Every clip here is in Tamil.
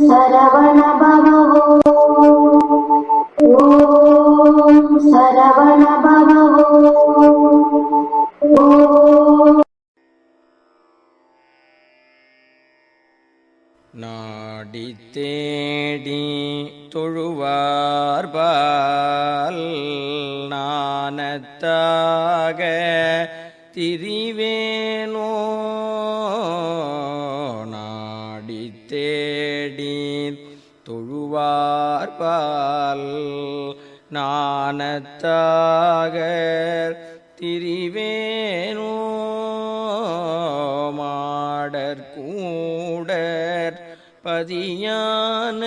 சரவண ஓம் சரவண நாடி தேடி தொழுவார்பால் நாணத்தாக திரிவேனோ தொழுவார்பால் நாணத்தாக திரிவேனோ மாடற் கூடற் பதியான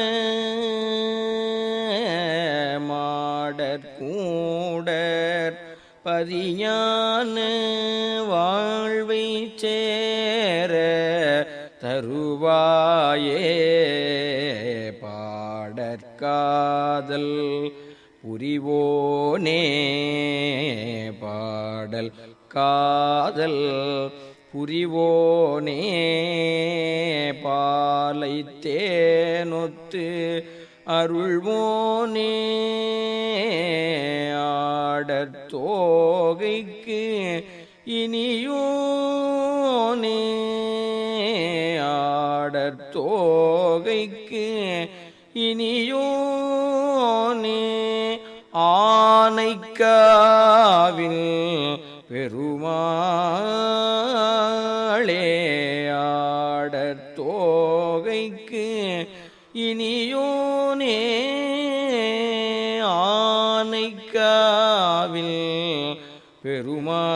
மாடற் கூடற் பதியான வாழ்வை சேர தருவாயே. பாடற்காதல் புரிவோனே. பாடல் காதல் புரிவோனே. பாலை தேனொத்து அருள்வோனே. ஆடற் தோகைக்கு இனியோனே ஆடற் தோகைக்கு இனியோனே ஆனைக்காவில் பெருமாளே ஆடற் தோகைக்கு இனியோனே ஆனைக்காவில் பெருமாளே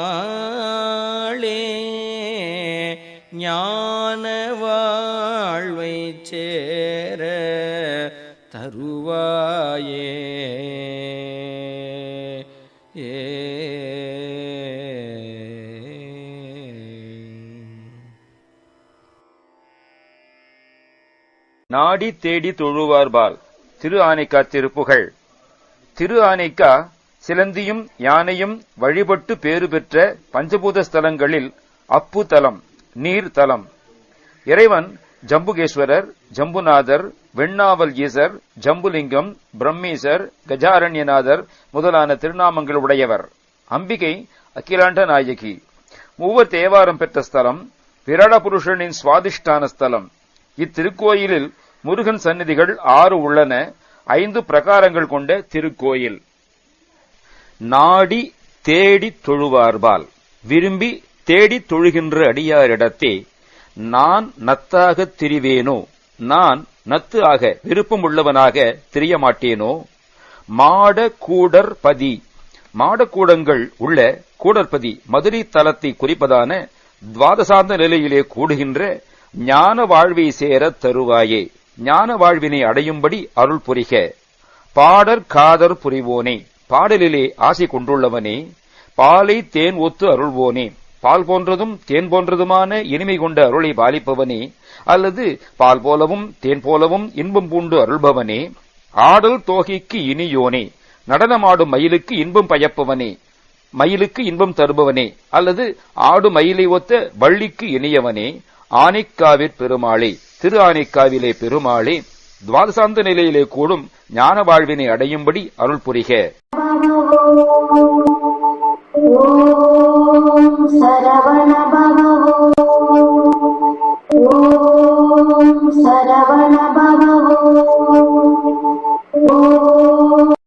ஞான வாழ்வை சேர தருவாயே. ஏ. நாடி தேடி தொழுவார்பால் திரு ஆனைக்கா திருப்புகழ். திரு ஆனைக்கா சிலந்தியும் யானையும் வழிபட்டு பேறு பெற்ற பஞ்சபூத ஸ்தலங்களில் அப்பு தலம் நீர் தலம். இறைவன் ஜம்புகேஸ்வரர் ஜம்புநாதர் வெண்ணாவல் ஈசர் ஜம்புலிங்கம் பிரம்மீசர் கஜாரண்யநாதர் முதலான திருநாமங்கள் உடையவர். அம்பிகை அகிலாண்ட நாயகி. மூவர் தேவாரம் பெற்ற ஸ்தலம் விராடபுருஷனின் சுவாதிஷ்டான ஸ்தலம். இத்திருக்கோயிலில் முருகன் சந்நிதிகள் ஆறு உள்ளன. ஐந்து பிரகாரங்கள் கொண்ட திருக்கோயில். நாடி தேடி தொழுவார்பால் விரும்பி தேடி தொழுகின்ற அடியாரிடத்தே நான் நத்தாக திரிவேனோ? நான் நத்து ஆக விருப்பம் உள்ளவனாக தெரிய மாட்டேனோ மாட மாடக்கூடங்கள் உள்ள கூடற்பதி மதுரை தலத்தை குறிப்பதான துவாதசாந்த நிலையிலே கூடுகின்ற ஞான வாழ்வை சேர தருவாயே. ஞான வாழ்வினை அடையும்படி அருள் புரிக. பாடற் காதர் புரிவோனே. பாடலிலே ஆசை கொண்டுள்ளவனே பாலை தேன் ஒத்து அருள்வோனே. பால் போன்றதும் தேன் போன்றதுமான இனிமை கொண்ட அருளை பாலிப்பவனே அல்லது பால் போலவும் தேன் போலவும் இன்பம் பூண்டு அருள்பவனே. ஆடல் தோகைக்கு இனியோனே நடனமாடும் மயிலுக்கு இன்பம் பயப்பவனே மயிலுக்கு இன்பம் தருபவனே அல்லது ஆடு மயிலை ஒத்த வள்ளிக்கு இனியவனே. ஆனைக்காவிற் பெருமாளே திரு ஆனைக்காவிலே பெருமாளே துவாதசாந்த நிலையிலே கூடும் ஞான வாழ்வினை அடையும்படி அருள் புரிக. சரவண